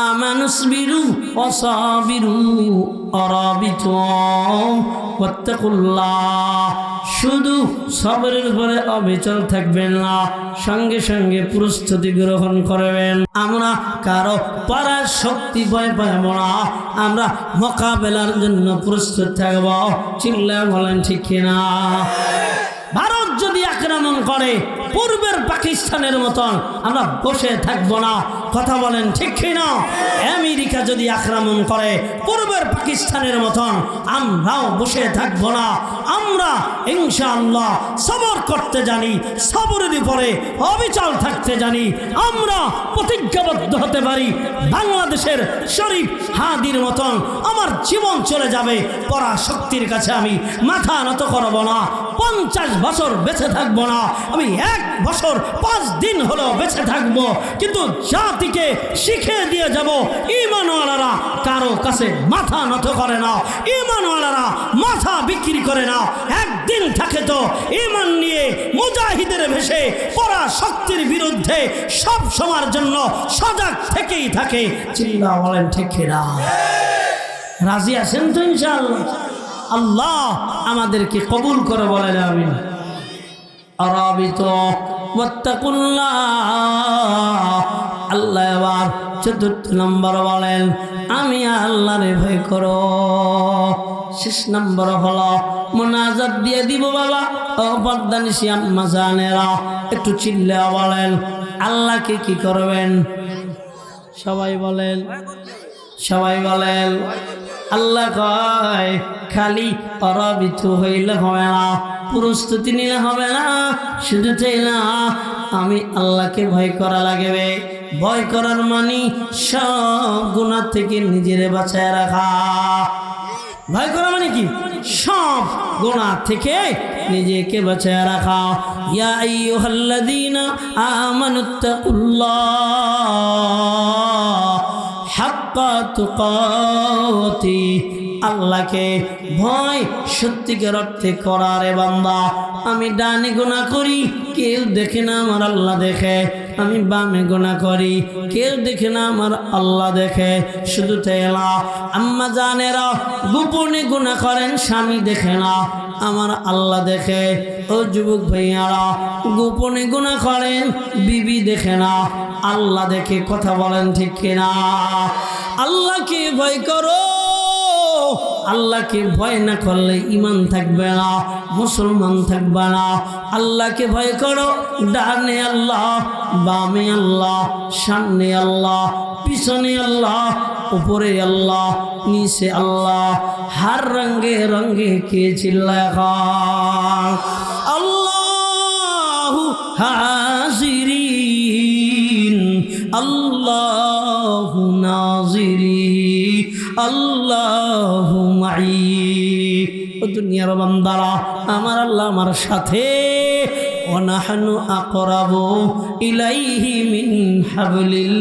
আমানুসবিরু অসাবিরু, অরাবিত। ওয়াত্তাকুল্লাহ। শুধু সবরের উপরে অবিচল থাকবেন না, সঙ্গে সঙ্গে প্রস্তুতি গ্রহণ করবেন। আমরা কারও পারার শক্তি ভয় পাইব না, আমরা মোকাবেলার জন্য প্রস্তুত থাকব। চিল্লা বলেন ঠিক কিনা? ভারত যদি আক্রমণ করে, পূর্বের পাকিস্তানের মতন আমরা বসে থাকব না কথা বলেন, ঠিক কিনা? আমেরিকা যদি আক্রমণ করে, পূর্বের পাকিস্তানের মতন, আমরাও বসে থাকব না। আমরা, ইনশাআল্লাহ, সবর করতে জানি, সবরের উপরে অবিচল থাকতে জানি। আমরা প্রতিজ্ঞাবদ্ধ হতে পারি। বাংলাদেশের শরীফ হাদির মতন আমার জীবন চলে যাবে। পরাশক্তির কাছে আমি মাথা নত করব না। পঞ্চাশ বছর বেঁচে থাকব না। আমি এক বছর পাঁচ দিন হলো বেঁচে থাকব। কিন্তু জাতিকে শিখে দিয়ে যাব। ইমানওয়ালারা কারও কাছে মাথা নত করে না ইমানওয়ালারা মাথা বিক্রি করে না একদিন থাকে তো ইমান নিয়ে মুজাহিদের ভেসে পরা শক্তির বিরুদ্ধে সব সময়ের জন্য সজাগ থেকেই থাকে। চিল্লা বলেন, ঠিক না রাজি আছেন তো ইনশাআল্লাহ? আল্লাহ আমাদেরকে কবুল করে বলেন আমি আরাবিত, ওয়াত্তাকুল্লাহ। আল্লাহ এবার চতুর্থ নম্বর বলেন, আমি আল্লাহরে ভয় করো। শেষ নম্বর হলো, মোনাজাত দিয়ে দিব বাবা। ও পদ্মানিসি আম্মা জানেরা একটু চিল্লে বলেন, আল্লাহকে কি করবেন? সবাই বলেন সবাই বলেন, আল্লাহ কয়, খালি অরবিত হইলে হবে না, প্রস্তুতি নিলে হবে না, শুধু চাই না আমি আল্লাহকে ভয় করা লাগবে। ভয় করার মানি সব গুণা থেকে নিজের বাঁচায় রাখা। ভয় করা মানে কি? সব গোনা থেকে নিজেকে বাঁচায় রাখা। ইয়া আইয়ুহাল্লাযীনা আমানুত্তাকুল্লাহ হাক্কা তুকাতি আল্লাহকে ভয়, সত্যিকার অর্থে করারে বান্দা। আমি ডানে গোনা করি, কেউ দেখে না আমার আল্লাহ দেখে। আমি বামে গোনা করি, কেউ দেখে না আমার আল্লাহ দেখে। শুধু তেলা আম্মা জানেরা, গোপনে গুণা করেন, স্বামী দেখে না আমার আল্লাহ দেখে। ও যুবক ভাইয়ারা, গোপনে গুণা করেন, বিবি দেখে না আল্লাহ দেখে। কথা বলেন ঠিক কিনা? আল্লাহকে ভয় করো আল্লাহকে ভয় না করলে ইমান থাকবে না, মুসলমান থাকবে না। আল্লাহকে ভয় করো, ডানে আল্লাহ, বামে আল্লাহ, সামনে আল্লাহ, পিছনে আল্লাহ, উপরে আল্লাহ, নিচে আল্লাহ। হার রঙ্গে রঙ্গে কে চিল্লা আল্লাহ হাজিরিন, আল্লাহ নাজিরি আল্লাহ দুনিয়ার বান্দারা, আমার আল্লাহ আমার সাথে। অনাহানু আকরাব ইলাইহি মিন হাবলিল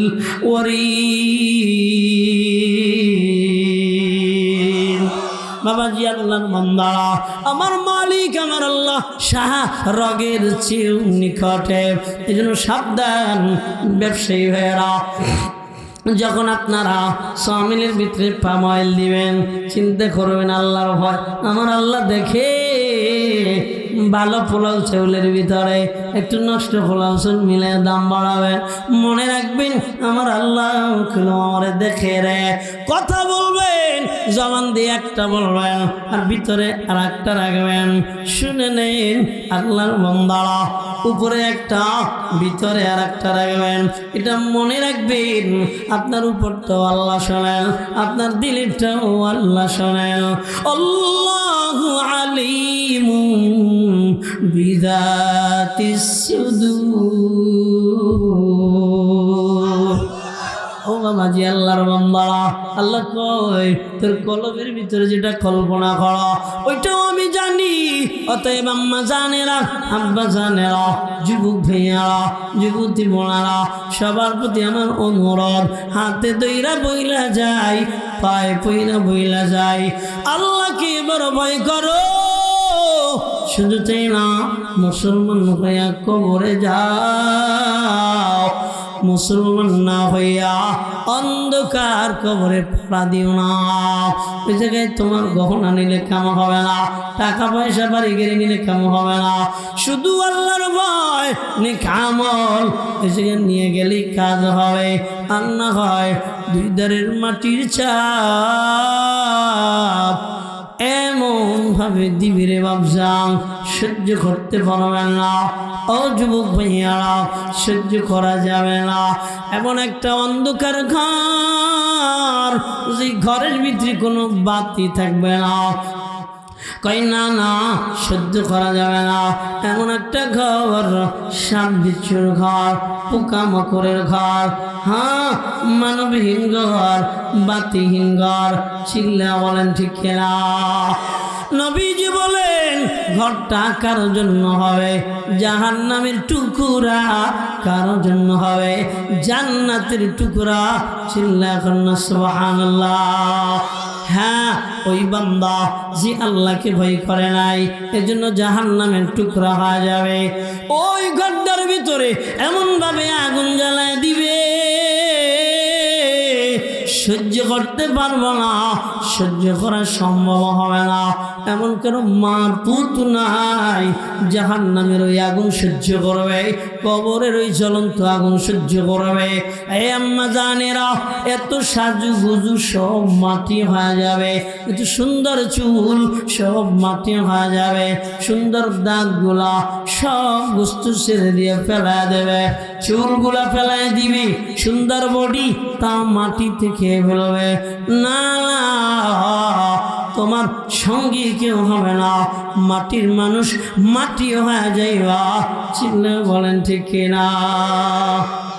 ওয়ারি বাবাজি, আল্লাহর বান্দারা, আমার মালিক আমার আল্লাহ সাহা রগের চেউ নিকটে। এই জন্য সাবধান ব্যবসায়ী ভাইয়েরা। যখন আপনারা সামিলের ভিতরে পামাইল দিবেন চিন্তা করবেন আল্লাহর ভয়। আমার আল্লাহ দেখে ভালো পোলাও চাউলের ভিতরে একটু নষ্ট পোলাও চাউল মিলে দাম বাড়াবেন মনে রাখবেন, আমার আল্লাহ আমার দেখে রে। কথা বলবেন, জবান দিয়ে একটা বলবেন, আর ভিতরে আর একটা রাখবেন। শুনে নেন, আল্লাহর বন্দারা, উপরে একটা, ভিতরে আর একটা রাখবেন। এটা মনে রাখবেন, আপনার উপরটাও আল্লাহ শোনেন আপনার দিলেরটাও আল্লাহ শোনেন আল্লাহ আলিম বিদাতিস সুদূর। ও বাবাজি আল্লাহর বান্দারা আল্লাহ কই তোর কলবের ভিতরে যেটা কল্পনা করা, ওইটাও আমি জানি। অতএব আম্মা জানেরা, আব্বা জানেরা, যুবক ভাইয়ারা, যুবতী বোনারা, সবার প্রতি আমার অনুরোধ, হাতে দইরা বইলা যায় পায়ে পইরা বইলা যায় আল্লাহকে এবার ভয় করো। শুধু তাই না মুসলমান হইয়া কবরে যাও। মুসলমান না হইয়া অন্ধকার কবরে পড়া দিও না। ওই জায়গায় তোমার গহনা নিলে কাম হবে না? টাকা পয়সা বাড়ি গেড়ে নিলে কাম হবে না? শুধু আল্লাহর ভয় নে কামল ওই জায়গায় নিয়ে গেলেই কাজ হবে, আর না হয় দুই দারের মাটির চাপ এমন ভাবে দিবিরে বাবজাং সহ্য করতে পারবেন না। ও যুবক ভাইয়ারা, সহ্য করা যাবে না। এমন একটা অন্ধকার ঘর, যে ঘরের ভিতরে কোনো বাতি থাকবে না। কই না না, সহ্য করা যাবে না। এমন একটা ঘর সাপ বিচ্ছুর ঘর, পোকামাকড়ের ঘর। হ্যাঁ মানবহীন ঘর, বাতিহীন ঘর, চিল্লা বলেন ঠিক না নবীজি বলেন, ঘরটা কারোর জন্য হবে? জাহান নামের টুকুরা কারোর জন্য হবে? জান্নাতের টুকুরা চিল্লা কন্যা সুবহানাল্লাহ। হ্যাঁ ওই বান্দা যে আল্লাহকে ভয় করে নাই, এজন্য জাহান নামের টুকরা হয়ে যাবে। ওই গড্ডার ভিতরে এমন ভাবে আগুন জ্বালায় দিবে। সহ্য করতে পারব না, সহ্য করা সম্ভব হবে না। এমন কেন মার পুত নাই জাহান নামের ওই আগুন সহ্য করবে। কবরের ওই জ্বলন্ত আগুন সহ্য করবে। এই আম্মা জানেরা, এত সাজু গুজু সব মাটি হয়ে যাবে। এত সুন্দর চুল সব মাটি হয়ে যাবে। সুন্দর দাঁতগুলা সব বস্তু ছেড়ে দিয়ে ফেলা দেবে। চুলগুলা ফেলায় দিবি, সুন্দর বডি তা মাটি থেকে ফেলবে। না তোমার সঙ্গী কেউ হবে না। মাটির মানুষ মাটি হয়ে যাইবা। চিল্লা বলেন ঠিক না